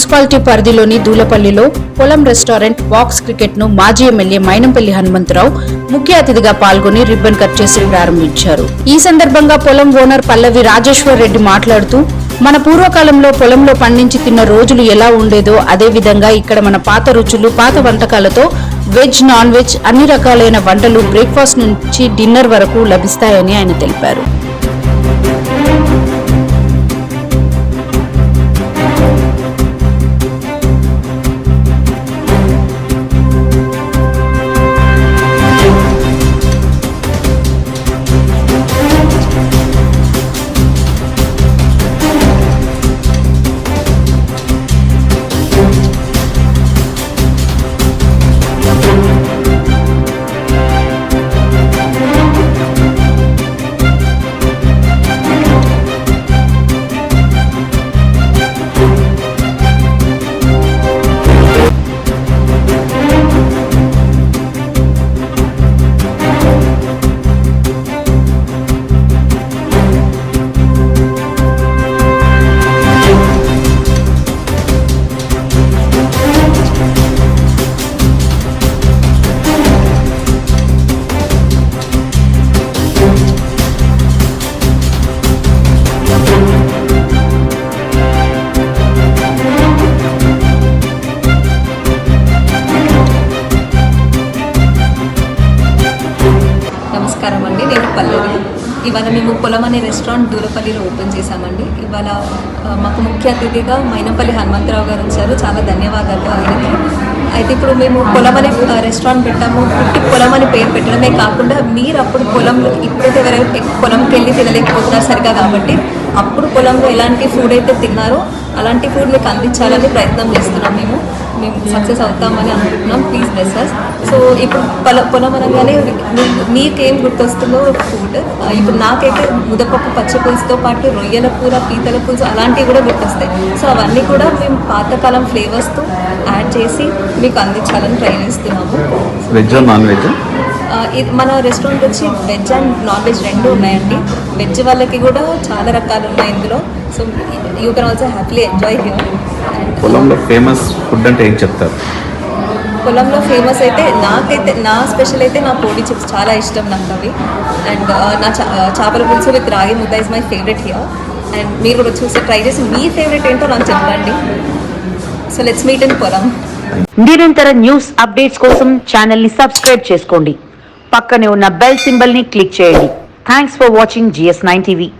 Municipality పరిధిలోని దూలపల్లిలో పొలం restaurant box క్రికెట్ను మాజీ ఎమ్మెల్యే మైనంపల్లి హనుమంతరావు ముఖ్య అతిథిగా పాల్గొని రిబ్బన్ కట్ చేసి ప్రారంభించారు. ఈ సందర్భంగా పొలం ఓనర్ పల్లవి రాజేశ్వర్ రెడ్డి మాట్లాడుతూ మన పూర్వకాలంలో పొలంలో పండించి తిన్న రోజులు ఎలా ఉండేదో అదే విధంగా ఇక్కడ మన పాత రుచులు పాత వంటకాలతో వెజ్ నాన్ వెజ్ అన్ని రకాలైన వంటలు బ్రేక్ఫాస్ట్ నుంచి డిన్నర్ వరకు లభిస్తాయని ఆయన తెలిపారు. ఇవాళ మేము పొలం అనే రెస్టారెంట్ దూరపల్లిలో ఓపెన్ చేశామండి. ఇవాళ మాకు ముఖ్య అతిథిగా మైనంపల్లి హనుమంతరావు గారు వచ్చారు. చాలా ధన్యవాదాలు ఆయనకి. అయితే ఇప్పుడు మేము పొలం అనే రెస్టారెంట్ పెట్టాము. పుట్టి పొలం అని పేరు పెట్టడమే కాకుండా మీరు అప్పుడు పొలంలో ఇప్పుడైతే ఎవరైతే పొలంకి వెళ్ళి తినలేకపోతున్నారు సరిగా కాబట్టి అప్పుడు పొలంలో ఎలాంటి ఫుడ్ అయితే తిన్నారో అలాంటి ఫుడ్ మీకు అందించాలని ప్రయత్నం చేస్తున్నాం మేము. మేము సక్సెస్ అవుతామని అనుకుంటున్నాం. ప్లీజ్ బ్లెస్ అస్ సో ఇప్పుడు పొల పొలం అనగానే మీ- మీకేం గుర్తొస్తుందో ఫుడ్ ఇప్పుడు నాకైతే ముదపప్పు పచ్చి పులుసుతో పాటు రొయ్యల కూర పీతల పులుసు అలాంటివి కూడా గుర్తొస్తాయి. సో అవన్నీ కూడా మేము పాతకాలం ఫ్లేవర్స్తో యాడ్ చేసి మీకు అందించాలని ట్రై చేస్తున్నాము వెజ్ నాన్ వెజ్ ఇది మన రెస్టారెంట్ వచ్చి వెజ్ అండ్ నాన్ వెజ్ రెండు ఉన్నాయండి. వెజ్ వాళ్ళకి కూడా చాలా రకాలు ఉన్నాయి ఇందులో. So you can also happily enjoy here and పొలంలో ఫేమస్ ఫుడ్ అంటే ఏం చెప్తారు? పొలంలో ఫేమస్ అయితే నాకైతే నా స్పెషల్ అయితే నా పోటీ చిప్స్ చాలా ఇష్టం నాకు అవి. అండ్ నా చా- చేపల పులుసు విత్ రాగి ముద్ద is my favourite here and మీరు కూడా చూసి ట్రై చేసి మీ ఫేవరెట్ ఏంటో నాకు చెప్పండి. సో లెట్స్ మీట్ ఇన్ పొలం నిరంతర న్యూస్ అప్డేట్స్ కోసం ఛానల్ని సబ్స్క్రైబ్ చేసుకోండి. పక్కనే ఉన్న బెల్ సింబల్ని క్లిక్ చేయండి. Thanks for watching GS nine TV